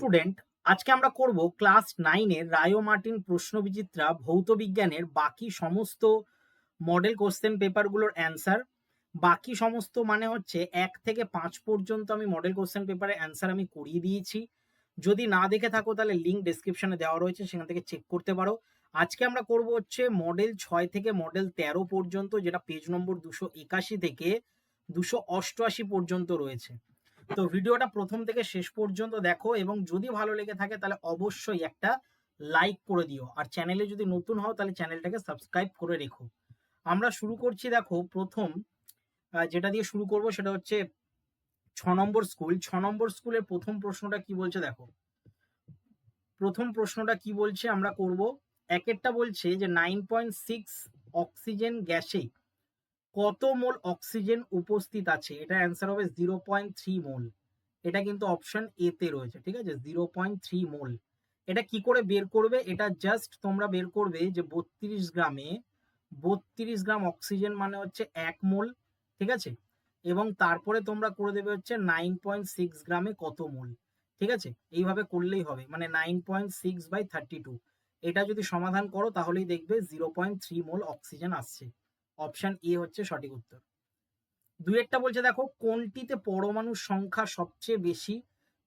Student আজকে আমরা করব ক্লাস নাইনের রায়ো মার্টিন প্রশ্ন বিচিত্রা ভৌত বিজ্ঞানের বাকি সমস্ত মডেল কোশ্চেন পেপারগুলোর অ্যান্সার বাকি সমস্ত মানে হচ্ছে এক থেকে পাঁচ পর্যন্ত আমি মডেল কোশ্চেন পেপারের অ্যান্সার আমি করিয়ে দিয়েছি। যদি না দেখে থাকো তাহলে লিঙ্ক ডেসক্রিপশনে দেওয়া রয়েছে, সেখান থেকে চেক করতে পারো। আজকে আমরা করব হচ্ছে মডেল ছয় থেকে মডেল তেরো পর্যন্ত, যেটা পেজ নম্বর দুশো একাশি থেকে দুশো অষ্টআশি পর্যন্ত রয়েছে। তো ভিডিওটা প্রথম থেকে শেষ পর্যন্ত দেখো এবং যদি ভালো লেগে থাকে তাহলে অবশ্যই একটা লাইক করে দিও। আর চ্যানেলে যদি নতুন হও তাহলে চ্যানেলটাকে সাবস্ক্রাইব করে রেখো। আমরা শুরু করছি দেখো প্রথম যেটা দিয়ে শুরু করব সেটা হচ্ছে ছ নম্বর স্কুল। ছ নম্বর স্কুলের প্রথম প্রশ্নটা কি বলছে দেখো? প্রথম প্রশ্নটা কি বলছে আমরা করব? একেরটা বলছে যে নাইন পয়েন্ট সিক্স অক্সিজেন গ্যাসে কত মোল অক্সিজেন উপস্থিত আছে? এটা অ্যান্সার হবে জিরো পয়েন্ট থ্রি মোল। এটা কিন্তু অপশন এ তে রয়েছে, ঠিক আছে? Zero point three mole. এটা কি করে বের করবে? এটা জাস্ট তোমরা বের করবে যে বত্রিশ গ্রামে, বত্রিশ গ্রাম অক্সিজেন মানে হচ্ছে এক মোল, ঠিক আছে? এবং তারপরে তোমরা করে দেবে হচ্ছে নাইন পয়েন্ট সিক্স গ্রামে কত মোল, ঠিক আছে? এইভাবে করলেই হবে মানে nine point six by thirty two এটা যদি সমাধান করো, তাহলেই দেখবে zero point three mole oxygen আসছে। অপশন এ হচ্ছে সঠিক উত্তর। দুই একটা বলছে, দেখো, কোনটিতে পরমাণুর সংখ্যা সবচেয়ে বেশি?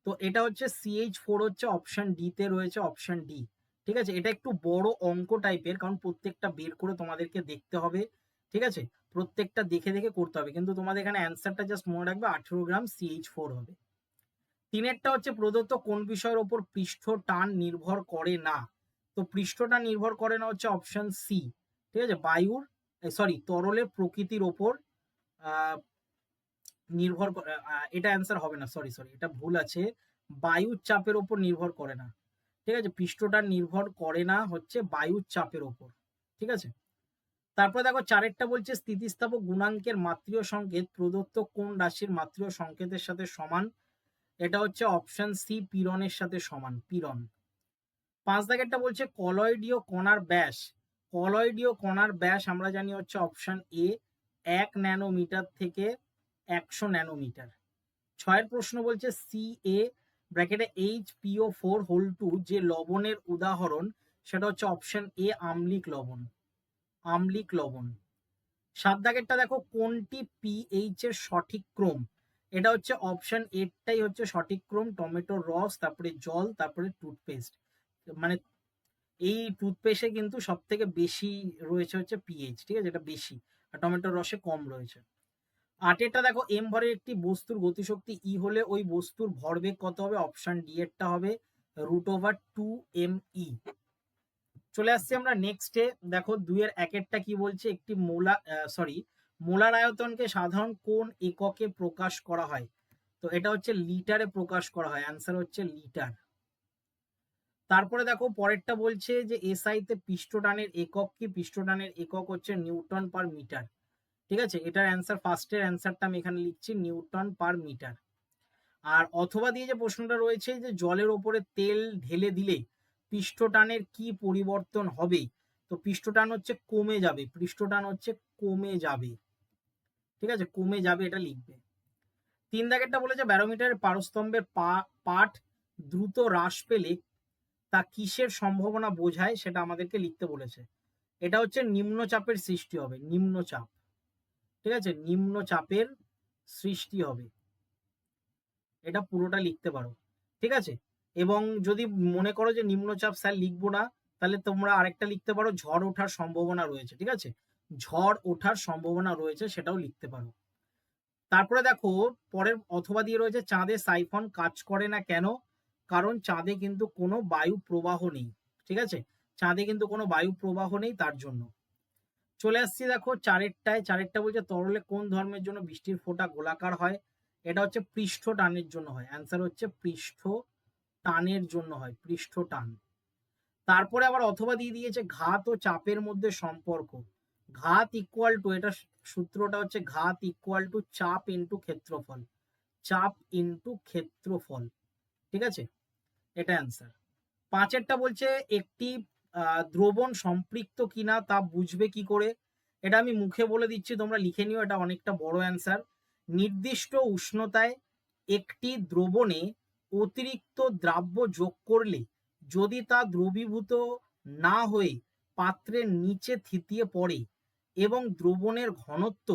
তো এটা হচ্ছে সিএইচ ফোর হচ্ছে অপশন ডিতে রয়েছে, অপশন ডি ঠিক আছে? এটা একটু বড় অঙ্ক টাইপের কারণ প্রত্যেকটা বের করে তোমাদেরকে দেখতে হবে। ঠিক আছে? প্রত্যেকটা দেখে দেখে করতে হবে, কিন্তু তোমাদের এখানে অ্যান্সারটা জাস্ট মনে রাখবে, আঠেরো গ্রাম সিএইচ ফোর হবে। তিনেরটা হচ্ছে, প্রদত্ত কোন বিষয়ের ওপর পৃষ্ঠ টান নির্ভর করে না? তো পৃষ্ঠটা নির্ভর করে না হচ্ছে অপশন সি ঠিক আছে? বায়ুর সরি তরলের প্রকৃতির ওপর নির্ভর করে এটা অ্যান্সার হবে না সরি সরি এটা ভুল আছে। বায়ুর চাপের ওপর নির্ভর করে না। ঠিক আছে? পৃষ্ঠটা নির্ভর করে না হচ্ছে বায়ুর চাপের ওপর। ঠিক আছে? তারপরে দেখো, চারেরটা বলছে, স্থিতিস্থাপক গুণাঙ্কের মাত্রীয় সংকেত, প্রদত্ত কোন রাশির মাত্রীয় সংকেতের সাথে সমান? এটা হচ্ছে অপশন সি পীড়নের সাথে সমান, পীড়ন। পাঁচ দাগেরটা বলছে, কলয়েডীয় কণার ব্যাস কলয়েডীয় কণার ব্যাস আমরা জানি হচ্ছে অপশান এ এক ন্যানোমিটার থেকে একশো ন্যানোমিটার। ছয়ের প্রশ্ন বলছে সি এ ব্র্যাকেটে H PO four whole two যে লবণের উদাহরণ, সেটা হচ্ছে অপশন এ আমলিক লবণ। আমলিক লবণ। সাত দাগেরটা দেখো, কোনটি পিএইচ এর সঠিক ক্রম? এটা হচ্ছে অপশন এরটাই হচ্ছে সঠিক ক্রম টমেটোর রস, তারপরে জল, তারপরে টুথপেস্ট মানে এই টুথপেস্টে কিন্তু সব থেকে বেশি রয়েছে হচ্ছে পিএইচ ঠিক আছে? এটা বেশি। আর টমেটোর রসে কম রয়েছে। আটেরটা দেখো এম ভরের একটি বস্তুর গতিশক্তি ই হলে ওই বস্তুর ভরবেগ কত হবে? অপশন ডি এরটা হবে root over two M E চলে আসছি আমরা নেক্সটে দেখো, দুইয়ের একেরটা কি বলছে? একটি মোলা সরি মোলার আয়তনকে সাধারণ কোন এককে প্রকাশ করা হয়? তো এটা হচ্ছে লিটারে প্রকাশ করা হয়। অ্যান্সার হচ্ছে লিটার তারপরে দেখো পরেরটা বলছে যে এসআই তে পৃষ্ঠটানের একক কি? পৃষ্ঠটানের একক হচ্ছে নিউটন পার মিটার। ঠিক আছে? এটার অ্যান্সার ফার্স্টের অ্যান্সারটা আমি এখানে লিখছি, নিউটন পার মিটার। আর অথবা দিয়ে যে প্রশ্নটা রয়েছে যে জলের ওপরে তেল ঢেলে দিলে পৃষ্ঠটানের কি পরিবর্তন হবে? তো পৃষ্ঠটান হচ্ছে কমে যাবে, পৃষ্ঠটান হচ্ছে কমে যাবে। ঠিক আছে? কমে যাবে এটা লিখবে। তিন দাগেরটা বলেছে, ব্যারোমিটারের পারস্তম্ভের পাঠ দ্রুত হ্রাস পেলে তা কিসের সম্ভাবনা বোঝায় সেটা আমাদেরকে লিখতে বলেছে। এটা হচ্ছে নিম্নচাপের সৃষ্টি হবে, নিম্নচাপ। ঠিক আছে? নিম্নচাপের সৃষ্টি হবে। এটা পুরোটা লিখতে পারো। ঠিক আছে? এবং যদি মনে করো যে নিম্নচাপ স্যার লিখব না, তাহলে তোমরা আরেকটা লিখতে পারো, ঝড় ওঠার সম্ভাবনা রয়েছে। ঠিক আছে? ঝড় ওঠার সম্ভাবনা রয়েছে সেটাও লিখতে পারো। তারপরে দেখো, পরের অথবা দিয়ে রয়েছে, চাঁদে সাইফন কাজ করে না কেন? কারণ চাঁদে কিন্তু কোনো বায়ু প্রবাহ নেই, ঠিক আছে? চাঁদে কিন্তু কোনো বায়ু প্রবাহ নেই তার জন্য। চলে আসছি দেখো চারেরটায়। চারেরটা বলছে তরলে কোন ধর্মের জন্য বৃষ্টির ফোঁটা গোলাকার হয়? এটা হচ্ছে পৃষ্ঠ টানের জন্য হয়। অ্যান্সার হচ্ছে পৃষ্ঠ টানের জন্য হয়, পৃষ্ঠ টান। তারপরে আবার অথবা দিয়ে দিয়েছে ঘাত ও চাপের মধ্যে সম্পর্ক। ঘাত ইকুয়াল টু এটা সূত্রটা হচ্ছে ঘাত ইকুয়াল টু চাপ ইন্টু ক্ষেত্রফল। চাপ ইন্টু ক্ষেত্রফল। ঠিক আছে? এটা অ্যান্সার পাঁচেরটা বলছে, একটি দ্রবণ সম্পৃক্ত কিনা তা বুঝবে কি করে? এটা আমি মুখে বলে দিচ্ছি, তোমরা লিখে নিও, এটা অনেকটা বড় অ্যান্সার নির্দিষ্ট উষ্ণতায় একটি দ্রবণে অতিরিক্ত দ্রাব্য যোগ করলে, যদি তা দ্রবীভূত না হয়ে পাত্রের নিচে থিতিয়ে পড়ে এবং দ্রবণের ঘনত্ব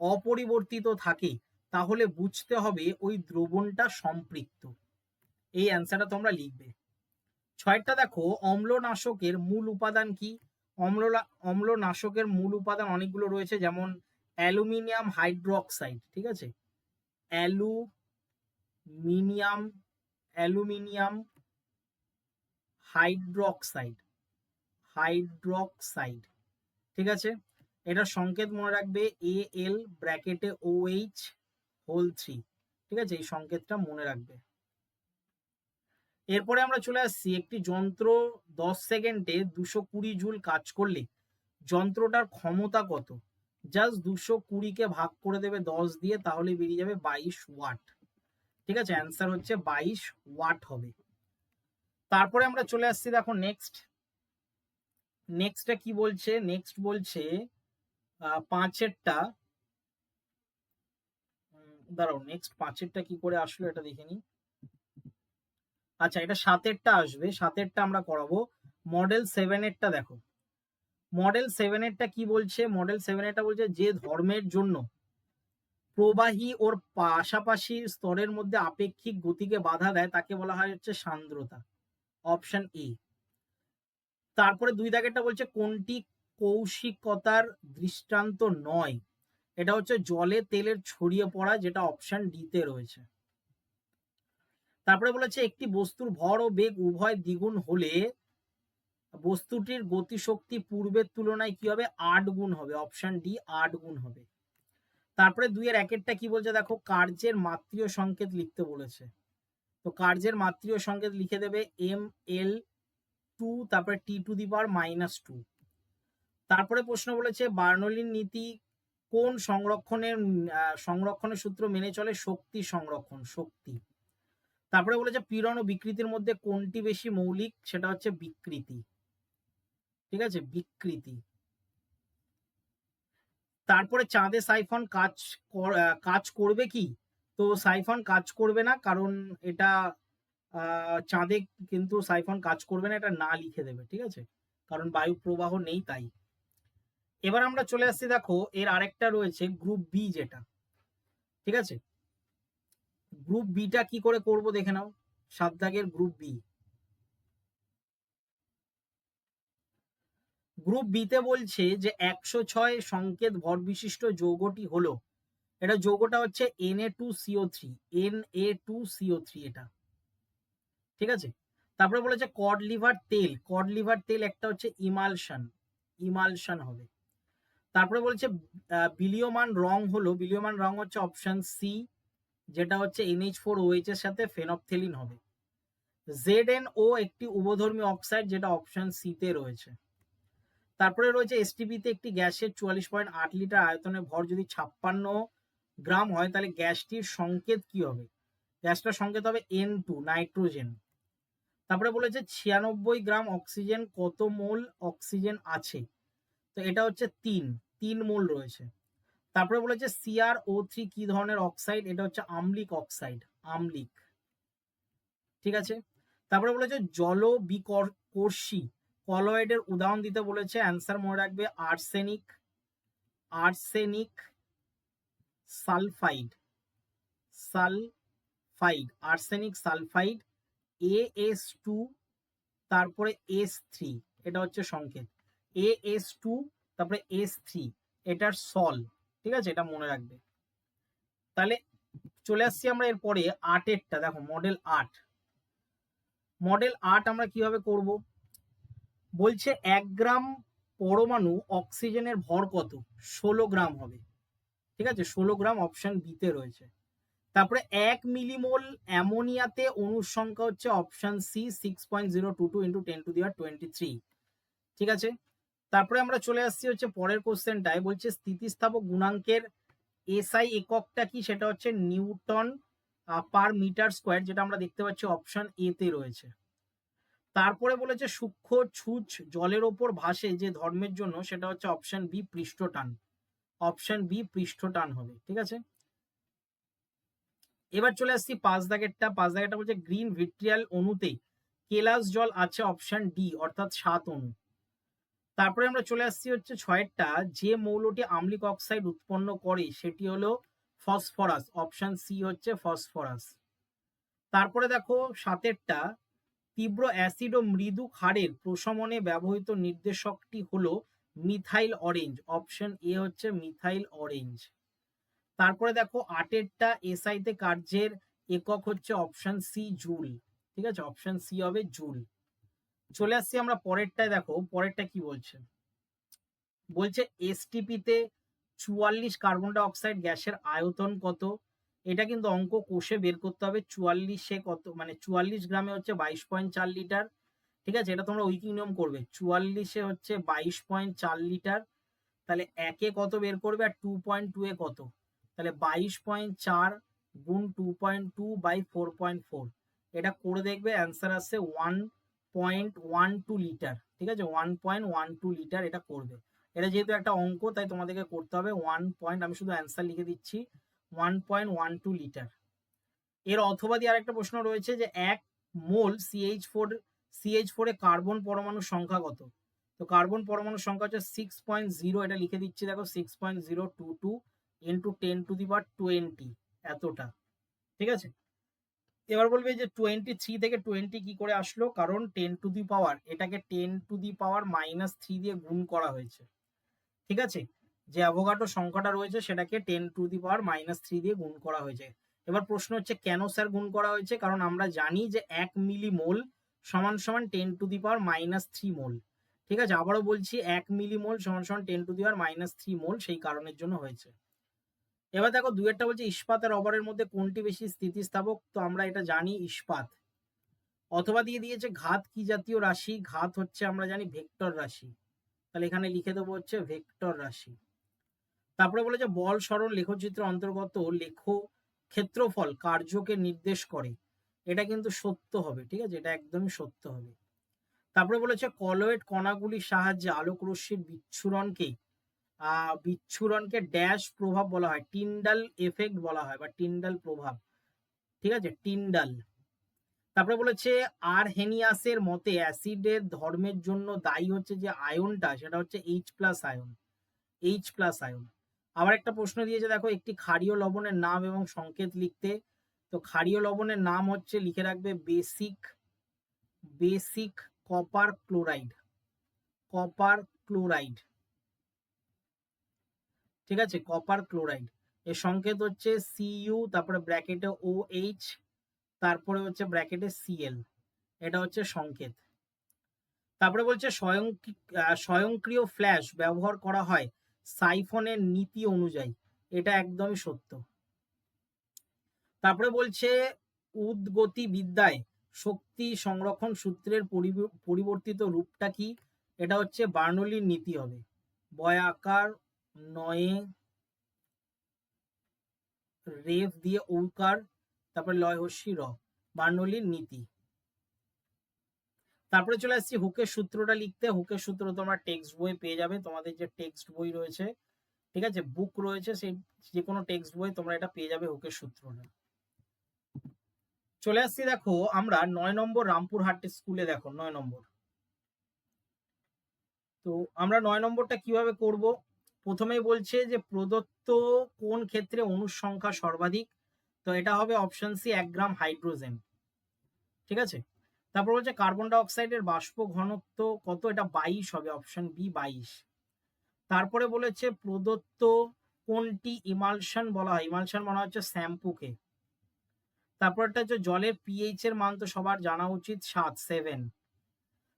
অপরিবর্তিত থাকে, তাহলে বুঝতে হবে ওই দ্রবণটা সম্পৃক্ত। এই অ্যান্সারটা তোমরা লিখবে। ছয়টা দেখো, অম্লনাশকের মূল উপাদান কি? অম্ল অম্লনাশকের মূল উপাদান অনেকগুলো রয়েছে, যেমন অ্যালুমিনিয়াম হাইড্রোক্সাইড, ঠিক আছে? অ্যালুমিনিয়াম অ্যালুমিনিয়াম হাইড্রোক্সাইড হাইড্রোক্সাইড, ঠিক আছে? এটা সংকেত মনে রাখবে এ এল ব্র্যাকেটে ও এইচ হোল থ্রি ঠিক আছে? এই সংকেতটা মনে রাখবে। এরপরে আমরা চলে আসছি একটি যন্ত্র দশ সেকেন্ডে দুশো কুড়ি জুল কাজ করলে যন্ত্রটার ক্ষমতা কত? জাস্ট দুশো কুড়িকে ভাগ করে দেবে দশ দিয়ে, তাহলে বেরিয়ে যাবে বাইশ ওয়াট। ঠিক আছে? অ্যান্সার হচ্ছে বাইশ ওয়াট হবে। তারপরে আমরা চলে আসছি দেখো নেক্সট নেক্সটটা কি বলছে? নেক্সট বলছে পাঁচেরটা। দাঁড়াও নেক্সট পাঁচেরটা কি করে আসলো এটা দেখে নি আচ্ছা এটা সাতেরটা আসবে। সাতেরটা আমরা করাবো। মডেল সেভেনেরটা দেখো। মডেল সেভেনেরটা কি বলছে? মডেল সেভেনেরটা বলছে যে ধর্মের জন্য প্রবাহী ওর পাশাপাশি স্তরের মধ্যে আপেক্ষিক গতিকে বাধা দেয়, তাকে বলা হয় হচ্ছে সান্দ্রতা। Option A. তারপরে দুই দাগেরটা বলছে কোনটি কৌশিকতার দৃষ্টান্ত নয়। এটা হচ্ছে জলে তেলের ছড়িয়ে পড়া, যেটা অপশন ডিতে রয়েছে। তারপরে বলেছে, একটি বস্তুর ভর ও বেগ উভয় দ্বিগুণ হলে বস্তুটির গতিশক্তি পূর্বের তুলনায় কি হবে? আট গুণ হবে। অপশন ডি আট গুণ হবে। তারপরে দুইয়ের একেরটা কি বলছে দেখো? কার্যের মাত্রীয় সংকেত লিখতে বলেছে। তো কার্যের মাত্রীয় সংকেত লিখে দেবে এম এল টু তারপরে T to the power minus two তারপরে প্রশ্ন বলেছে, বার্নলিন নীতি কোন সংরক্ষণের সংরক্ষণের সূত্র মেনে চলে? শক্তি সংরক্ষণ, শক্তি। তারপরে বলেছে পীড়ন ও বিকৃতির মধ্যে কোনটি বেশি মৌলিক? সেটা হচ্ছে বিকৃতি। ঠিক আছে? বিকৃতি। তারপরে চাঁদে সাইফন কাজ কাজ করবে কি? তো সাইফন কাজ করবে না, কারণ এটা চাঁদে কিন্তু সাইফন কাজ করবে না, এটা না লিখে দেবে। ঠিক আছে? কারণ বায়ু প্রবাহ নেই তাই। এবার আমরা চলে আসছি, দেখো, এর আরেকটা রয়েছে গ্রুপ বি যেটা। ঠিক আছে? গ্রুপ বিটা কি করে করব দেখে নাও। সাত দাগের গ্রুপ বি গ্রুপ বিতে বলছে যে একশো ছয় সংকেত ভর বিশিষ্ট যৌগটি হলো। এটা যৌগটা হচ্ছে N A two CO three N A two CO three এটা। ঠিক আছে? তারপরে বলেছে কড লিভার তেল কড লিভার তেল একটা হচ্ছে ইমালশন ইমালশন হবে। তারপরে বলছে বিলিয়মান রং হলো, বিলিয়মান রং হচ্ছে অপশন সি যেটা হচ্ছে এনএইচ ফোর ওএইচ এর সাথে ফেনপথেলিন হবে। জেড এন ও একটি উভধর্মী অক্সাইড যেটা অপশন সিতে রয়েছে। তারপরে রয়েছে এসটিপিতে একটি গ্যাসের চুয়াল্লিশ পয়েন্ট আট লিটার আয়তনের ভর, যদি ছাপ্পান্ন গ্রাম হয়, তাহলে গ্যাসটির সংকেত কি হবে? গ্যাসটার সংকেত হবে এন টু নাইট্রোজেন তারপরে বলেছে ছিয়ানব্বই গ্রাম অক্সিজেন কত মোল অক্সিজেন আছে? তো এটা হচ্ছে তিন তিন মোল রয়েছে। তারপরে বলেছে সিআর ও থ্রি কি ধরনের অক্সাইড এটা হচ্ছে আমলিক অক্সাইড আমলিক। ঠিক আছে? তারপরে বলেছে জল বিকর্ষী কলয়েডের উদাহরণ দিতে বলেছে, অ্যান্সার মনে রাখবে, arsenic arsenic sulphide sulphide, arsenic sulphide A S two তারপরে এস থ্রি এটা হচ্ছে সংকেত। এ এস টু তারপরে এস থ্রি এটার সল। ঠিক আছে? এটা মনে রাখবে। তাহলে চলে আসছি আমরা এরপরে আটেরটা দেখো মডেল আট। মডেল আট আমরা কীভাবে করব? বলছে এক গ্রাম পরমাণু অক্সিজেনের ভর কত? ষোলো গ্রাম হবে। ঠিক আছে? ষোলো গ্রাম অপশন বিতে রয়েছে। তারপরে এক মিলিমোল অ্যামোনিয়াতে অনুর সংখ্যা হচ্ছে option C six point zero two two into ten to the power twenty three ঠিক আছে? তারপরে আমরা চলে আসছি হচ্ছে পরের কোশ্চেনটায় বলছে, স্থিতিস্থাপক গুণাঙ্কের এসআই এককটা কি? সেটা হচ্ছে নিউটন পার মিটার স্কোয়ার যেটা আমরা দেখতে পাচ্ছি অপশন এতে রয়েছে। তারপরে বলেছে, সূক্ষ্ম ছুঁচ জলের ওপর ভাসে যে ধর্মের জন্য, সেটা হচ্ছে অপশন বি পৃষ্ঠটান। অপশন বি পৃষ্ঠটান হবে, ঠিক আছে? এবার চলে আসছি পাঁচ দাগেরটা পাঁচ দাগেরটা বলছে গ্রিন ভিট্রিয়াল অণুতে কেলাস জল আছে অপশন ডি অর্থাৎ সাত অণু। তারপরে আমরা চলে আসছি হচ্ছে ছয়েরটা। যে মৌলটি আম্লিক অক্সাইড উৎপন্ন করে, সেটি হলো ফসফরাস, অপশন সি হচ্ছে ফসফরাস। তারপরে দেখো সাতেরটা। তীব্র অ্যাসিড ও মৃদু ক্ষারের প্রশমনে ব্যবহৃত নির্দেশকটি হলো মিথাইল অরেঞ্জ, অপশন এ হচ্ছে মিথাইল অরেঞ্জ। তারপরে দেখো আটেরটা, এসআইতে কার্যের একক হচ্ছে অপশন সি জুল, ঠিক আছে? অপশন সি হবে জুল। চলে আসছি আমরা পরেরটায়, দেখো, পরেরটা কি বলছে? বলছে এসটিপিতে চুয়াল্লিশ কার্বন ডাই অক্সাইড গ্যাসের আয়তন কত? এটা কিন্তু অঙ্ক কোষে বের করতে হবে, চুয়াল্লিশে কত মানে চুয়াল্লিশ গ্রামে হচ্ছে বাইশ পয়েন্ট চার লিটার, ঠিক আছে? এটা তোমরা উইকিং নিয়ম করবে, চুয়াল্লিশে হচ্ছে বাইশ পয়েন্ট চার লিটার, তাহলে একে কত বের করবে? আর টু পয়েন্ট টু এ কত? তাহলে বাইশ পয়েন্ট চার গুণ two point two by four point four এটা করে দেখবে অ্যান্সার আসছে one point one two litre ঠিক আছে? One point one two litre এটা করবে। এটা যেহেতু একটা অঙ্ক, তাই তোমাদেরকে করতে হবে ওয়ান পয়েন্ট আমি শুধু অ্যান্সার লিখে দিচ্ছি one point one two litre এর অথবা দিয়ে আরেকটা প্রশ্ন রয়েছে যে এক মোল সিএইচ ফোর সিএইচ ফোরে কার্বন পরমাণুর সংখ্যা কত? তো কার্বন পরমাণুর সংখ্যা হচ্ছে সিক্স পয়েন্ট জিরো এটা লিখে দিচ্ছি, দেখো six point zero two two into ten to the power twenty এতটা। ঠিক আছে? এবার বলবে যে টোয়েন্টি থ্রি থেকে টোয়েন্টি কি করে আসলো? কারণ টেন টু দি পাওয়ার এটাকে ten to the power minus three দিয়ে গুণ করা হয়েছে। ঠিক আছে? যে অ্যাভোগাটো সংখ্যাটা রয়েছে, সেটাকে ten to the power minus three দিয়ে গুণ করা হয়েছে। এবার প্রশ্ন হচ্ছে, কেন স্যার গুণ করা হয়েছে? কারণ আমরা জানি যে এক মিলি মোল সমান সমান ten to the power minus three mole ঠিক আছে? আবারও বলছি, এক মিলি মোল সমান সমান ten to the power minus three mole সেই কারণের জন্য হয়েছে। এবার দেখো দুয়েরটা বলছে, ইস্পাত আর রবারের মধ্যে কোনটি বেশি স্থিতিস্থাপক? তো আমরা এটা জানি ইস্পাত। অথবা দিয়ে দিয়েছে ঘাত কি জাতীয় রাশি? ঘাত হচ্ছে আমরা জানি ভেক্টর রাশি। তাহলে এখানে লিখে দেবো হচ্ছে ভেক্টর রাশি। তারপরে বলেছে বল সরল লেখচিত্র, অন্তর্গত, লেখ, ক্ষেত্রফল, কার্যকে নির্দেশ করে। এটা কিন্তু সত্য হবে, ঠিক আছে? এটা একদমই সত্য হবে। তারপরে বলেছে কলয়েড কণাগুলির সাহায্যে আলোক রশ্মির বিচ্ছুরণকে বিচ্ছুরণকে ড্যাশ প্রভাব বলা হয়। টিন্ডাল এফেক্ট বলা হয় বা টিন্ডাল প্রভাব। ঠিক আছে? টিন্ডাল তারপরে বলেছে আর হেনিয়াসের মতে অ্যাসিডের ধর্মের জন্য দায়ী হচ্ছে যে আয়নটা, সেটা হচ্ছে H plus ion H plus ion আবার একটা প্রশ্ন দিয়েছে, দেখো, একটি ক্ষারীয় লবণের নাম এবং সংকেত লিখতে। তো ক্ষারীয় লবণের নাম হচ্ছে, লিখে রাখবে basic basic copper chloride copper chloride ঠিক আছে? কপার ক্লোরাইড এর সংকেত হচ্ছে সিইউ তারপরে ব্র্যাকেটে ও এইচ তারপরে হচ্ছে ব্র্যাকেটে সিএল এটা হচ্ছে সংকেত। তারপরে বলছে স্বয়ং স্বয়ংক্রিয় ফ্ল্যাশ ব্যবহার করা হয় সাইফনের নীতি অনুযায়ী। এটা একদমই সত্য। তারপরে বলছে উদ্গতি বিদ্যায় শক্তি সংরক্ষণ সূত্রের পরিবর্তিত রূপটা কি? এটা হচ্ছে বার্নলির নীতি হবে। বয়াকার নয়ে রেফ দিয়ে ঔকার, তারপরে লয় হস্যি র, বার্নলির নীতি। তারপরে চলে আসছি হুকের সূত্রটা লিখতে। হুকের সূত্র তোমরা টেক্সট বই পেয়ে যাবে। তোমাদের যে টেক্সট বই রয়েছে, ঠিক আছে? বুক রয়েছে, সেই যে কোনো টেক্সট বই তোমরা এটা পেয়ে যাবে হুকের সূত্রটা। চলে আসছি দেখো আমরা নয় নম্বর রামপুরহাট স্কুলে দেখো, নয় নম্বর। তো আমরা নয় নম্বরটা কীভাবে করব? প্রথমেই বলছে যে প্রদত্ত কোন ক্ষেত্রে অণুর সংখ্যা সর্বাধিক? তো এটা হবে অপশন সি এক গ্রাম হাইড্রোজেন ঠিক আছে? তারপর বলছে কার্বন ডাই অক্সাইডের বাষ্প ঘনত্ব কত? এটা বাইশ হবে অপশন বি বাইশ। তারপরে বলেছে প্রদত্ত কোনটি ইমালশন বলা হয়? ইমালশন বলা হচ্ছে শ্যাম্পুকে তারপর একটা হচ্ছে জলের পিএইচ এর মান তো সবার জানা উচিত, সাত সেভেন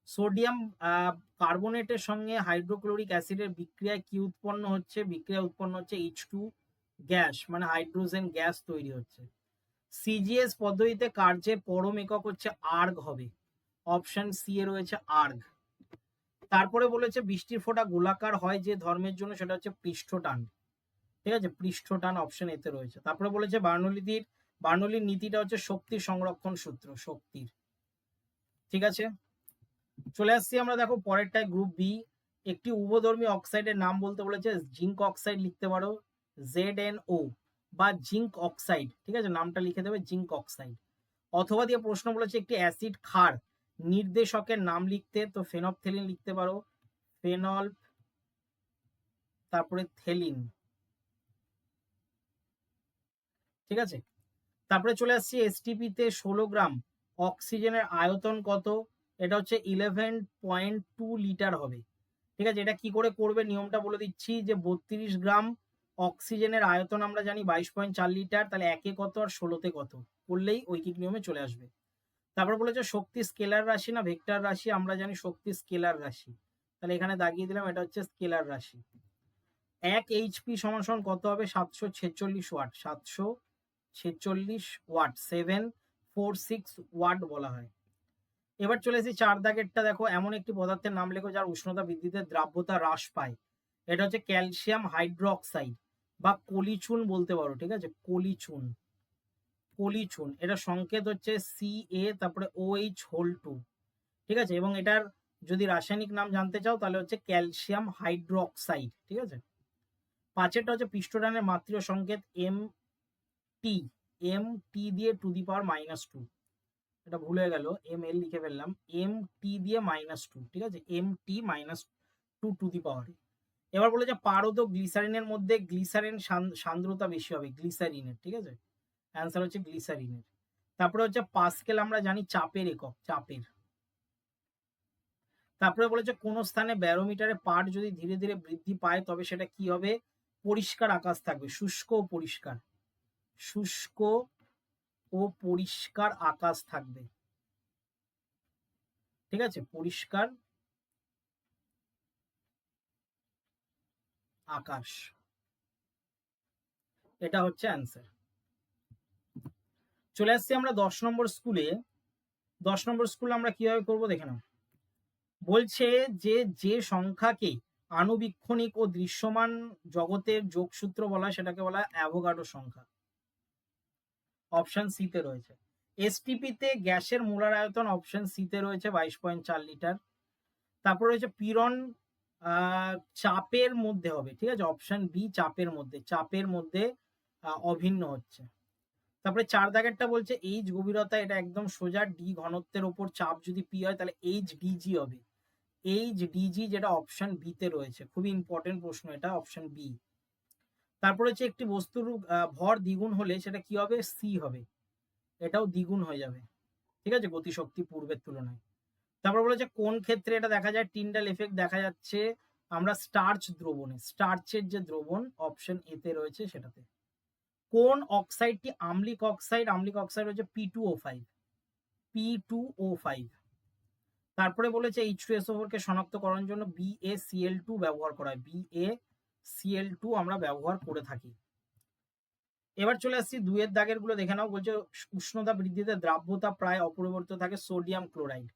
সোডিয়াম কার্বনেটের সঙ্গে হাইড্রোক্লোরিক অ্যাসিডের বিক্রিয়ায় কি উৎপন্ন হচ্ছে? বিক্রিয়া উৎপন্ন হচ্ছে এইচ টু গ্যাস মানে হাইড্রোজেন গ্যাস তৈরি হচ্ছে। সিজিএস পদ্ধতিতে কার্যের পরম একক হচ্ছে আর্গ হবে। অপশন সি এ রয়েছে আর্গ। তারপরে বলেছে বৃষ্টির ফোঁটা গোলাকার হয় যে ধর্মের জন্য, সেটা হচ্ছে পৃষ্ঠটান। ঠিক আছে? পৃষ্ঠটান অপশন এতে রয়েছে। তারপরে বলেছে বার্নলিদির বার্নলির নীতিটা হচ্ছে শক্তির সংরক্ষণ সূত্র, শক্তির। ঠিক আছে? চলে আসছি আমরা দেখো পরেরটায় গ্রুপ বি একটি উভধর্মী অক্সাইডের নাম বলতে বলেছে জিঙ্ক অক্সাইড লিখতে পারো জেড এন ও বা জিঙ্ক অক্সাইড ঠিক আছে? নামটা লিখে দেবে জিঙ্ক অক্সাইড অথবা দিয়ে প্রশ্ন বলেছে একটি অ্যাসিড ক্ষার, নির্দেশকের নাম লিখতে, তো ফেনপথেলিন লিখতে পারো। ফেনল তারপরে থেলিন ঠিক আছে? তারপরে চলে আসছি এসটিপি তে ষোলো গ্রাম অক্সিজেনের আয়তন কত? এটা হচ্ছে ইলেভেন পয়েন্ট টু লিটার হবে। ঠিক আছে? এটা কি করে করবে? নিয়মটা বলে দিচ্ছি যে বত্রিশ গ্রাম অক্সিজেনের আয়তন আমরা জানি বাইশ পয়েন্ট চার লিটার তাহলে একে কত আর ষোলোতে কত? করলেই ঐকিক নিয়মে চলে আসবে। তারপর বলেছে শক্তি স্কেলার রাশি না? ভেক্টর রাশি, আমরা জানি শক্তি স্কেলার রাশি। তাহলে এখানে দাগিয়ে দিলাম, এটা হচ্ছে স্কেলার রাশি। এক এইচপি সমান সমান কত হবে? সাতশো ছেচল্লিশ ওয়াট। সাতশো ছেচল্লিশ watt seven four six watt বলা হয়। এবার চলে এসেছি চার দাগেরটা, দেখো, এমন একটি পদার্থের নাম লেখো যার উষ্ণতা বৃদ্ধিতে দ্রাব্যতা হ্রাস পায়। এটা হচ্ছে ক্যালসিয়াম হাইড্রোক্সাইড বা কলিচুন বলতে পারো, ঠিক আছে? কলিচুন। কলিচুন, এটা সংকেত হচ্ছে সি এ তারপরে ও এইচ হোল টু ঠিক আছে? এবং এটার যদি রাসায়নিক নাম জানতে চাও, তাহলে হচ্ছে ক্যালসিয়াম হাইড্রোক্সাইড, ঠিক আছে? পাঁচেরটা হচ্ছে পৃষ্ঠটানের মাতৃ সংকেত এম টি এম টি দিয়ে to the power minus two এটা ভুল গেল এম এল লিখে ফেললাম এম টি দিয়ে মাইনাস টু ঠিক আছে? M T minus two to the power এবার বলে যে পারদ গ্লিসারিনের মধ্যে গ্লিসারিন সান্দ্রতা বেশি হবে গ্লিসারিনের ঠিক আছে? অ্যান্সার হচ্ছে গ্লিসারিনের তারপরে হচ্ছে পাস্কেল আমরা জানি চাপের একক, চাপের। তারপরে বলেছে কোন স্থানে ব্যারোমিটারে পাট যদি ধীরে ধীরে বৃদ্ধি পায়, তবে সেটা কি হবে? পরিষ্কার আকাশ থাকবে, শুষ্ক পরিষ্কার। শুষ্ক ও পরিষ্কার আকাশ থাকবে। ঠিক আছে? পরিষ্কার আকাশ। এটা হচ্ছে অ্যান্সার চলে আসছি আমরা দশ নম্বর স্কুলে দশ নম্বর স্কুলে আমরা কীভাবে করব দেখে নাও। বলছে যে যে সংখ্যাকে আনুবীক্ষণিক ও দৃশ্যমান জগতের যোগসূত্র বলা সেটাকে বলা অ্যাভোগাডো সংখ্যা। অপশন সিতে রয়েছে। এসটিপিতে গ্যাসের মোলার আয়তন অপশন সিতে রয়েছে বাইশ পয়েন্ট চার লিটার। তারপর রয়েছে পীড়ন চাপের মধ্যে হবে, ঠিক আছে? অপশন বি চাপের মধ্যে চাপের মধ্যে অভিন্ন হচ্ছে। তারপরে চার দাগেরটা বলছে এইচ গভীরতা এটা একদম সোজা ডি ঘনত্বের ওপর চাপ যদি পি হয়, তাহলে এইচ ডিজি হবে। এইচ ডিজি যেটা অপশন বিতে রয়েছে, খুবই ইম্পর্টেন্ট প্রশ্ন এটা, অপশন বি তারপর হচ্ছে একটি বস্তুর ভর দ্বিগুণ হলে সেটা কি হবে? সি হবে। এটাও দ্বিগুণ হয়ে যাবে। ঠিক আছে? গতিশক্তি পূর্বের তুলনায়। তারপর বলেছে কোন ক্ষেত্রে এটা দেখা যায়? টিন্ডাল এফেক্ট দেখা যাচ্ছে আমরা স্টার্চ দ্রবণে। স্টার্চের যে দ্রবণ অপশন এতে রয়েছে সেটাতে। কোন অক্সাইডটি আম্লিক অক্সাইড আম্লিক অক্সাইড হচ্ছে P two O five P two O five তারপরে বলেছে এইচ টু এসও কে শনাক্তকরণের জন্য বি এ সিএল টু ব্যবহার করা হয়। বি এ সিএল টু আমরা ব্যবহার করে থাকি। এবার চলে আসছি দুয়ের দাগেরগুলো দেখে নাও, বলছে উষ্ণতা বৃদ্ধিতে দ্রাব্যতা প্রায় অপরিবর্তিত থাকে sodium chloride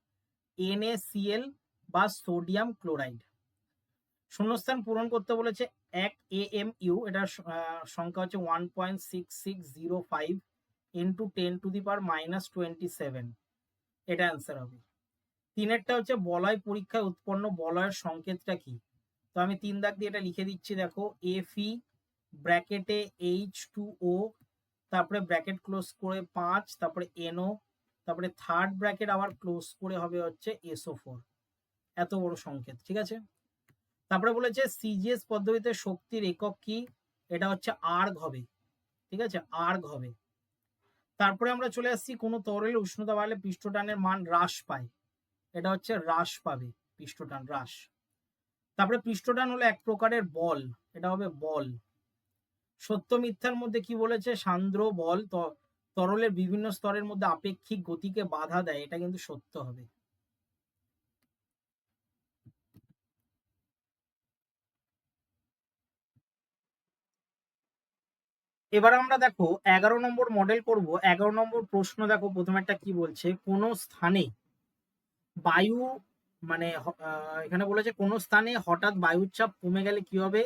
N A C L বা সোডিয়াম ক্লোরাইড শূন্যস্থান পূরণ করতে বলেছে এক এ এম ইউ এটার সংখ্যা হচ্ছে one point six six zero five into ten to the power minus twenty seven এটা অ্যান্সার হবে। তিনেরটা হচ্ছে বলয় পরীক্ষায় উৎপন্ন বলয়ের সংকেতটা কি? তো আমি তিন দাগ দিয়ে এটা লিখে দিচ্ছি, দেখো এফি ব্র্যাকেটে এইচ টু ও তারপরে ব্র্যাকেট ক্লোজ করে পাঁচ, তারপরে এনও তারপরে থার্ড ব্র্যাকেট আবার ক্লোজ করে হবে হচ্ছে এসও ফোর এত বড় সংকেত, ঠিক আছে? তারপরে বলেছে সিজিএস পদ্ধতিতে শক্তির একক কি? এটা হচ্ছে আর্গ হবে, ঠিক আছে? আর্গ হবে। তারপরে আমরা চলে আসছি, কোনো তরলের উষ্ণতা বাড়লে পৃষ্ঠটানের মান হ্রাস পায়। এটা হচ্ছে হ্রাস পাবে, পৃষ্ঠটান হ্রাস। তারপরে পৃষ্ঠটান হলো এক প্রকারের বল, এটা হবে বল। সত্য মিথ্যার মধ্যে কি বলেছে? সান্দ্র বল তরলের বিভিন্ন স্তরের মধ্যে আপেক্ষিক গতিকে বাধা দেয়, এটা কিন্তু সত্য হবে। এবার আমরা দেখো এগারো নম্বর মডেল করব। এগারো নম্বর প্রশ্ন দেখো, প্রথমে একটা কি বলছে? কোন স্থানে বায়ু মানে এখানে বলেছে কোন স্থানে হঠাৎ বায়ুর চাপ কমে গেলে কি হবে?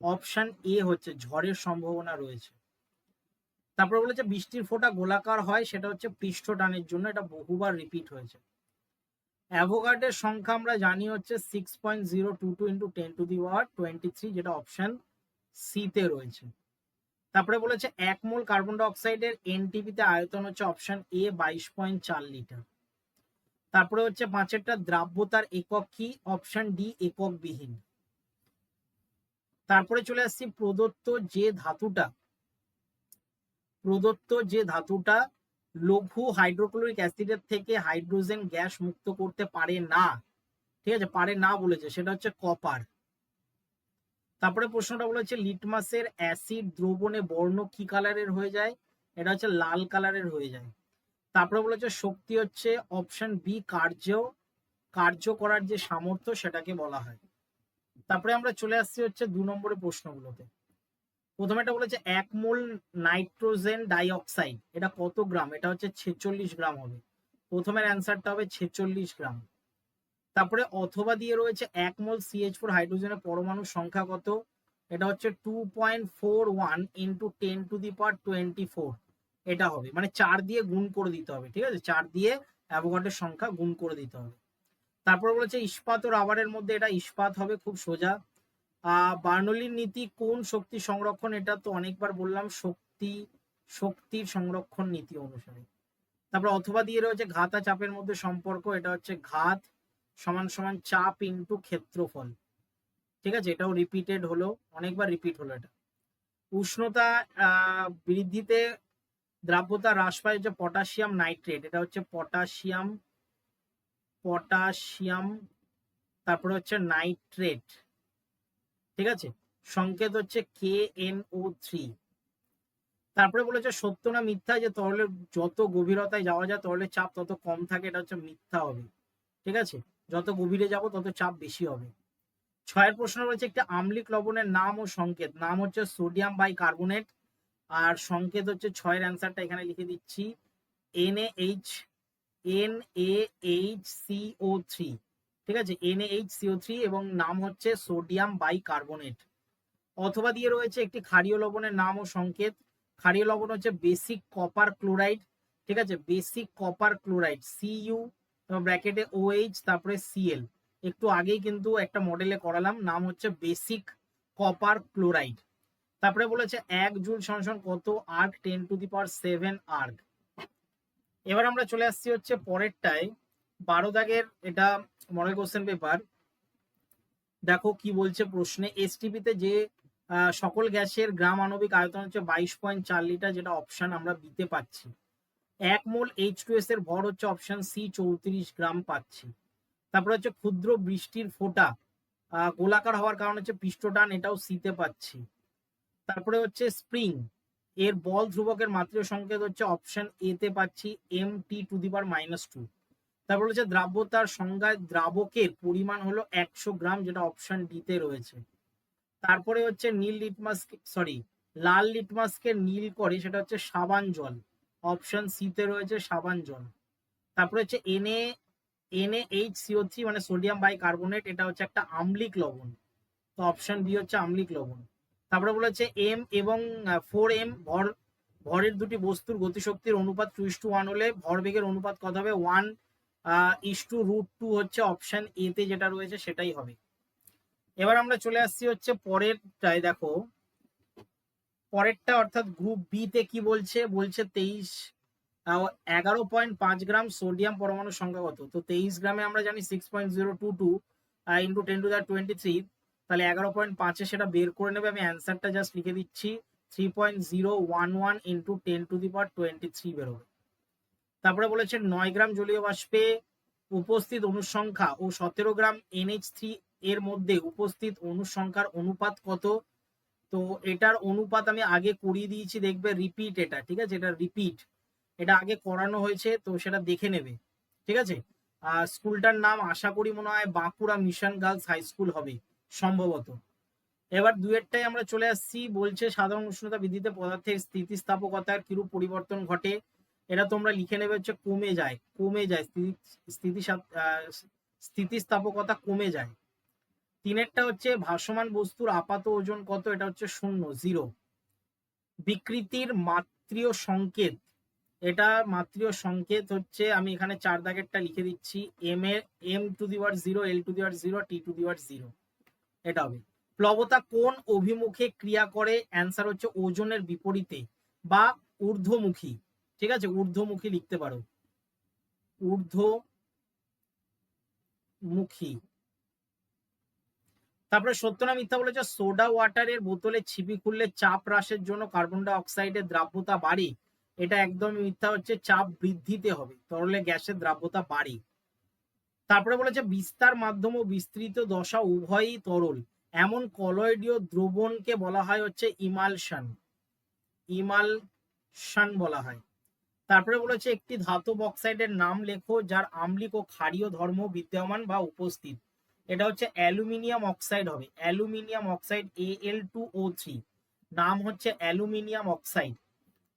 অপশন এ হচ্ছে ঝড়ের সম্ভাবনা রয়েছে। তারপর বলেছে বৃষ্টির ফোঁটা গোলাকার হয়, সেটা হচ্ছে পৃষ্ঠ টানের জন্য, এটা বহুবার রিপিট হয়েছে। অ্যাভোগার্ডের সংখ্যা আমরা জানি হচ্ছে six point zero two two into ten to the power twenty three যেটা অপশন সিতে রয়েছে। তারপরে বলেছে এক মোল কার্বন ডাইঅক্সাইডের এনটিপিতে আয়তন হচ্ছে অপশন এ বাইশ পয়েন্ট চার লিটার। তারপরে হচ্ছে পাঁচেরটা দ্রাব্যতার একক কি? অপশন ডি একক বিহীন তারপরে চলে আসছি প্রদত্ত যে ধাতুটা। প্রদত্ত যে ধাতুটা লঘু হাইড্রোক্লোরিক অ্যাসিডের থেকে হাইড্রোজেন গ্যাস মুক্ত করতে পারে না। ঠিক আছে? পারে না বলেছে সেটা হচ্ছে কপার। তারপরে প্রশ্নটা বলেছে লিটমাসের অ্যাসিড দ্রবণে বর্ণ কি কালারের হয়ে যায়? এটা হচ্ছে লাল কালারের হয়ে যায়। তারপরে বলেছে শক্তি হচ্ছে অপশন বি কার্য কার্য করার যে সামর্থ্য সেটাকে বলা হয়। তারপরে আমরা চলে আসছি হচ্ছে দু নম্বরের প্রশ্নগুলোতে। প্রথমে এটা বলেছে এক মোল নাইট্রোজেন ডাইঅক্সাইড, এটা কত গ্রাম? এটা হচ্ছে ছেচল্লিশ গ্রাম হবে। প্রথমের অ্যান্সারটা হবে ছেচল্লিশ গ্রাম। তারপরে অথবা দিয়ে রয়েছে এক মোল সিএইচ ফোর হাইড্রোজেনের পরমাণুর সংখ্যা কত? এটা হচ্ছে two point four one into ten to the power twenty four এটা হবে। মানে চার দিয়ে গুণ করে দিতে হবে, ঠিক আছে? চার দিয়ে অ্যাভোগাডের সংখ্যা গুণ করে দিতে হবে। তারপর বলেছে ইস্পাত ও রাবারের মধ্যে এটা ইস্পাত হবে, খুব সোজা। আহ বার্নলির নীতি কোন শক্তি সংরক্ষণ? এটা তো অনেকবার বললাম, শক্তি, শক্তির সংরক্ষণ নীতি অনুসারে। তারপর অথবা দিয়ে রয়েছে ঘাত আর চাপের মধ্যে সম্পর্ক, এটা হচ্ছে ঘাত সমান সমান চাপ ইন্টু ক্ষেত্রফল। ঠিক আছে? এটাও রিপিটেড হলো, অনেকবার রিপিট হলো এটা। উষ্ণতা বৃদ্ধিতে দ্রাব্যতা হ্রাস পায় হচ্ছে পটাশিয়াম নাইট্রেট। এটা হচ্ছে পটাশিয়াম পটাশিয়াম, তারপরে হচ্ছে নাইট্রেট। ঠিক আছে? সংকেত হচ্ছে কে এন ও থ্রি তারপরে বলেছে সত্য না মিথ্যা যে তরলের যত গভীরতায় যাওয়া যায় তরলের চাপ তত কম থাকে, এটা হচ্ছে মিথ্যা হবে। ঠিক আছে? যত গভীরে যাব, তত চাপ বেশি হবে। ছয়ের প্রশ্ন রয়েছে, একটা আম্লিক লবণের নাম ও সংকেত। নাম হচ্ছে সোডিয়াম বাই কার্বনেট। আর সংকেত হচ্ছে ছয়ের অ্যান্সারটা এখানে লিখে দিচ্ছি। N H N A H CO three ঠিক আছে? এন এইচ সিও থ্রি এবং নাম হচ্ছে সোডিয়াম বাই কার্বনেট অথবা দিয়ে রয়েছে একটি ক্ষারীয় লবণের নাম ও সংকেত। ক্ষারীয় লবণ হচ্ছে বেসিক কপার ক্লোরাইড ঠিক আছে? বেসিক কপার ক্লোরাইড সিইউ ব্র্যাকেটে ওএইচ তারপরে সিএল একটু আগেই কিন্তু একটা মডেলে করালাম, নাম হচ্ছে বেসিক কপার ক্লোরাইড তারপরে বলেছে এক জুল সমান কত? Erg ten to the power seven erg এবার আমরা চলে আসছি হচ্ছে পরেরটায়। বারো দাগের এটা মডেল কোশ্চেন পেপার দেখো কি বলছে প্রশ্নে। এসটিপিতে যে সকল গ্যাসের গ্রাম আণবিক আয়তন হচ্ছে বাইশ পয়েন্ট চার লিটার, যেটা অপশন আমরা দিতে পাচ্ছি এক মোল এইচ টু এস এর ভর হচ্ছে অপশন সি চৌত্রিশ গ্রাম পাচ্ছি। তারপরে হচ্ছে ক্ষুদ্র বৃষ্টির ফোঁটা গোলাকার হওয়ার কারণে হচ্ছে পৃষ্ঠটান এটাও সিতে পাচ্ছি। তারপরে হচ্ছে স্প্রিং এর বল ধ্রুবকের মাত্রীয় সংকেত হচ্ছে অপশন এ তে পাচ্ছি M T to the power minus two তারপর হচ্ছে দ্রাব্যতার সংজ্ঞায় দ্রাবকের পরিমাণ হলো একশো গ্রাম, যেটা অপশন ডি তে রয়েছে। তারপরে হচ্ছে নীল লিটমাস সরি লাল লিটমাসকে নীল করে, সেটা হচ্ছে সাবান জল। অপশন সি তে রয়েছে সাবান জল। তারপরে হচ্ছে NA NA H CO three মানে সোডিয়াম বাই কার্বনেট এটা হচ্ছে একটা আম্লিক লবণ। তো অপশন বি হচ্ছে আম্লিক লবণ। তারপরে বলেছে এম এবং ফোর এম ভর, ভরের দুটি বস্তুর গতিশক্তির অনুপাত টু ইস টু ওয়ান হলে ভরবেগের অনুপাত কত হবে? One is two root two হচ্ছে অপশন এ তে যেটা রয়েছে সেটাই হবে। এবার আমরা চলে আসছি হচ্ছে পরেরটায়, দেখো। পরেরটা অর্থাৎ গ্রুপ বি তে কি বলছে? বলছে তেইশ এগারো পয়েন্ট পাঁচ গ্রাম সোডিয়াম পরমাণুর সংখ্যা কত? তো তেইশ গ্রামে আমরা জানি six point zero two two into ten to the twenty three তাহলে এগারো পয়েন্ট পাঁচে সেটা বের করে নেবে। আমি অ্যান্সারটা জাস্ট লিখে দিচ্ছি। Three point zero one one into ten to the power twenty three বেরোবে। তারপরে বলেছে নয় গ্রাম জলীয় বাষ্পে উপস্থিত অনুসংখ্যা ও সতেরো গ্রাম এনএইচ থ্রি এর মধ্যে উপস্থিত অনুসংখ্যার অনুপাত কত? তো এটার অনুপাত আমি আগে করিয়ে দিয়েছি, দেখবে রিপিট এটা, ঠিক আছে? এটা রিপিট এটা আগে করানো হয়েছে, তো সেটা দেখে নেবে। ঠিক আছে? আর স্কুলটার নাম আশা করি মনে হয় Bankura mission girls high school হবে। সম্ভবত। এবার দুয়েরটাই আমরা চলে আসছি, বলছে সাধারণ উষ্ণতা বৃদ্ধিতে পদার্থের স্থিতিস্থাপকতার কিরূপ পরিবর্তন ঘটে, এটা তোমরা লিখে নেবে হচ্ছে কমে যায় কমে যায়, স্থিতি স্থিতি স্থিতিস্থাপকতা কমে যায়। তিনেরটা হচ্ছে ভাসমান বস্তুর আপাত ওজন কত, এটা হচ্ছে শূন্য, জিরো। বিকৃতির মাত্রীয় সংকেত, এটা মাত্রীয় সংকেত হচ্ছে, আমি এখানে চার দাগেরটা লিখে দিচ্ছি M A M to the power zero L to the power zero T to the power zero এটা হবে। প্লবতা কোন অভিমুখে ক্রিয়া করে? অ্যান্সার হচ্ছে ওজনের বিপরীতে বা ঊর্ধ্বমুখী। ঠিক আছে? ঊর্ধ্বমুখী লিখতে পারো। ঊর্ধ্বমুখী। তারপরে সত্য না মিথ্যা বলেছে, সোডা ওয়াটারের বোতলে ছিপি খুললে চাপ হ্রাসের জন্য কার্বন ডাই অক্সাইডের দ্রাব্যতা বাড়ে। এটা একদমই মিথ্যা, হচ্ছে চাপ বৃদ্ধিতে হবে। তরলে গ্যাসের দ্রাব্যতা বাড়ে। তারপরে বলেছে, বিস্তার মাধ্যম ও বিস্তৃত দশা উভয়ই তরল। এমন কলয়েডীয় দ্রবণকে বলা হয় হচ্ছে ইমালশন। ইমালশন বলা হয়। তারপরে বলেছে, একটি ধাতব অক্সাইডের নাম লেখো, যার আম্লিক ও ক্ষারীয় ধর্ম বিদ্যমান বা উপস্থিত। এটা হচ্ছে অ্যালুমিনিয়াম অক্সাইড হবে। Aluminium oxide A L two O three নাম হচ্ছে অ্যালুমিনিয়াম অক্সাইড।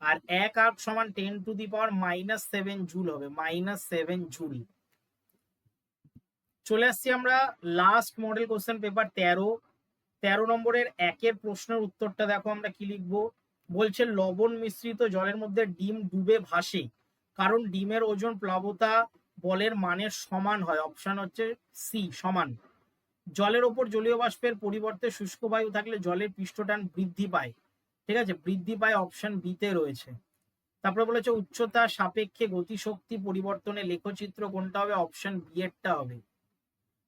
আর এক আট সমান ten to the power minus seven joule হবে মাইনাস সেভেন জুল চলে আসছি আমরা লাস্ট মডেল কোশ্চেন পেপার তেরো। তেরো নম্বরের একের প্রশ্নের উত্তরটা দেখো আমরা কি লিখব? বলছে, লবণ মিশ্রিত জলের মধ্যে ডিম ডুবে ভাসে, কারণ ডিমের ওজন প্লাবতা বলের মানের সমান হয়। অপশন হচ্ছে সি সমান। জলের ওপর জলীয় বাষ্পের পরিবর্তে শুষ্ক বায়ু থাকলে জলের পৃষ্ঠটান বৃদ্ধি পায়। ঠিক আছে? বৃদ্ধি পায় অপশন বিতে রয়েছে। তারপরে বলেছে, উচ্চতা সাপেক্ষে গতিশক্তি পরিবর্তনে লেখচিত্র কোনটা হবে? অপশন বি এরটা হবে।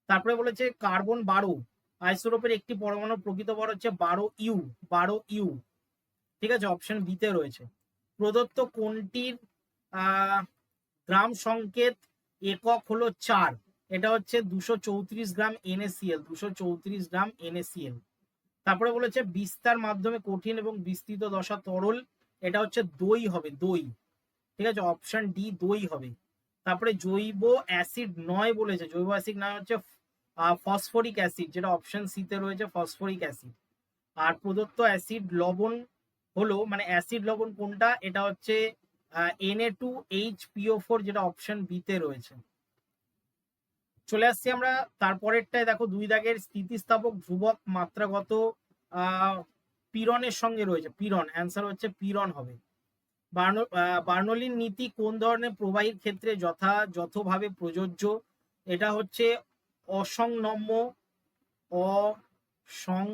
তারপরে বলেছে কার্বন বারো আইসোরোপের একটি পরমাণু প্রকৃত বর হচ্ছে বারো ইউ বারো ইউ। ঠিক আছে অপশন বিতে রয়েছে। প্রদত্ত কোনটির গ্রাম সংকেত একক হলো চার? এটা হচ্ছে দুশো চৌত্রিশ গ্রাম এনএসিএল দুশো চৌত্রিশ গ্রাম এনএসিএল তারপরে বলেছে বিস্তার মাধ্যমে কঠিন এবং বিস্তৃত দশা তরল, এটা হচ্ছে দই হবে, দই। ঠিক আছে অপশন ডি দই হবে। তারপরে জৈব অ্যাসিড নয় বলেছে, জৈব অ্যাসিড নয় হচ্ছে ফসফরিক অ্যাসিড, যেটা অপশন সিতে রয়েছে, ফসফরিক অ্যাসিড। আর প্রদত্ত অ্যাসিড লবণ হলো মানে অ্যাসিড লবণ কোনটা? এটা হচ্ছে NA two H PO four যেটা অপশন বিতে রয়েছে। চলে আসছি আমরা তারপরেরটায়। দেখো, দুই দাগের স্থিতিস্থাপক ধ্রুবক মাত্রাগত পীড়নের সঙ্গে রয়েছে। পীড়ন অ্যান্সার হচ্ছে পীড়ন হবে। বার্নলিন নীতি কোন ধরনের প্রবাহীর ক্ষেত্রে যথাযথভাবে প্রযোজ্য? এটা হচ্ছে অসংনম্য অসংনম্য,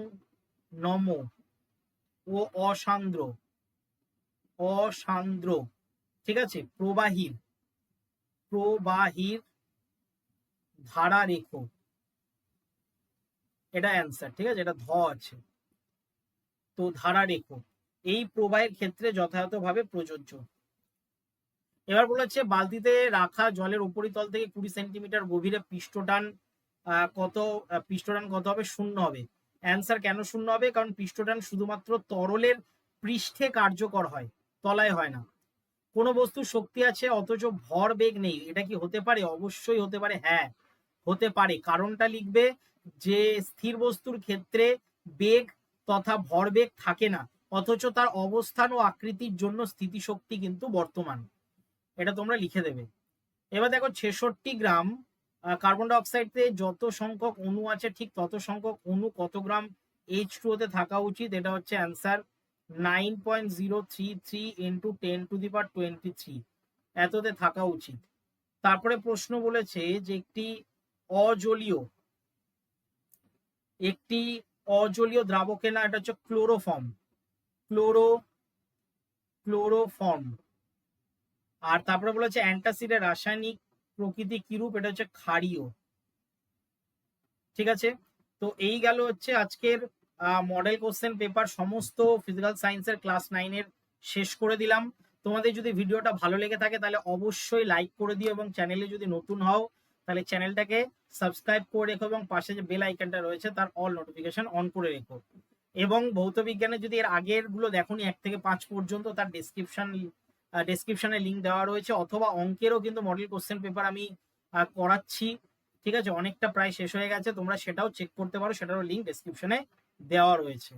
ও অসান্দ্র অসান্দ্র, ঠিক আছে? প্রবাহীর প্রবাহীর ধারা রেখো এটা অ্যান্সার ঠিক আছে? এটা ধ আছে। তো ধারা রেখো এই প্রবাহের ক্ষেত্রে যথাযথভাবে প্রযোজ্য। এবার বলেছে বালতিতে রাখা জলের উপরিতল থেকে কুড়ি সেন্টিমিটার গভীরে পৃষ্ঠটান কত পৃষ্ঠটান কত হবে? শূন্য হবে। অ্যান্সার কেন শূন্য হবে? কারণ পৃষ্ঠটান শুধুমাত্র তরলের পৃষ্ঠে কার্যকর হয়, তলায় হয় না। কোনো বস্তুর শক্তি আছে, অথচ ভর বেগ নেই। এটা কি হতে পারে? অবশ্যই হতে পারে হ্যাঁ হতে পারে। কারণটা লিখবে যে স্থির বস্তুর ক্ষেত্রে বেগ তথা ভরবেগ থাকে না, অথচ তার অবস্থান ও আকৃতির জন্য স্থিতিশক্তি কিন্তু বর্তমান। এটা তোমরা লিখে দেবে। এবার দেখো ছেষট্টি গ্রাম কার্বন ডাইঅক্সাইডে যত সংখ্যক অণু আছে, ঠিক তত সংখ্যক অণু কত গ্রাম এইচ টু তে থাকা উচিত? এটা হচ্ছে answer nine point zero three three into ten to the power twenty three এততে থাকা উচিত। তারপরে প্রশ্ন বলেছে যে একটি অজলীয় একটি অজলীয় দ্রাবকে না, এটা হচ্ছে ক্লোরোফর্ম ক্লোরো ক্লোরোফর্ম আর তারপরে বলেছে অ্যান্টাসিডের রাসায়নিক প্রকৃতি কিরূপ, এটা হচ্ছে ক্ষারীয়। ঠিক আছে? তো এই গেল হচ্ছে আজকের মডেল কোশ্চেন পেপার সমস্ত ফিজিক্যাল সায়েন্সের ক্লাস নাইনের শেষ করে দিলাম। তোমাদের যদি ভিডিওটা ভালো লেগে থাকে, তাহলে অবশ্যই লাইক করে দিও এবং চ্যানেলে যদি নতুন হও, তাহলে চ্যানেলটাকে সাবস্ক্রাইব করে রেখো এবং পাশে যে বেল আইকনটা রয়েছে, তার অল নোটিফিকেশন অন করে রেখো। এবং ভৌত বিজ্ঞানে যদি এর আগেরগুলো দেখোনি, এক থেকে পাঁচ পর্যন্ত, তার ডেসক্রিপশন ডেসক্রিপশনে লিঙ্ক দেওয়া রয়েছে, অথবা অঙ্কেরও কিন্তু মডেল কোশ্চেন পেপার আমি করাচ্ছি। ঠিক আছে? অনেকটা প্রায় শেষ হয়ে গেছে, তোমরা সেটাও চেক করতে পারো, সেটারও লিঙ্ক ডেসক্রিপশনে দেওয়া রয়েছে।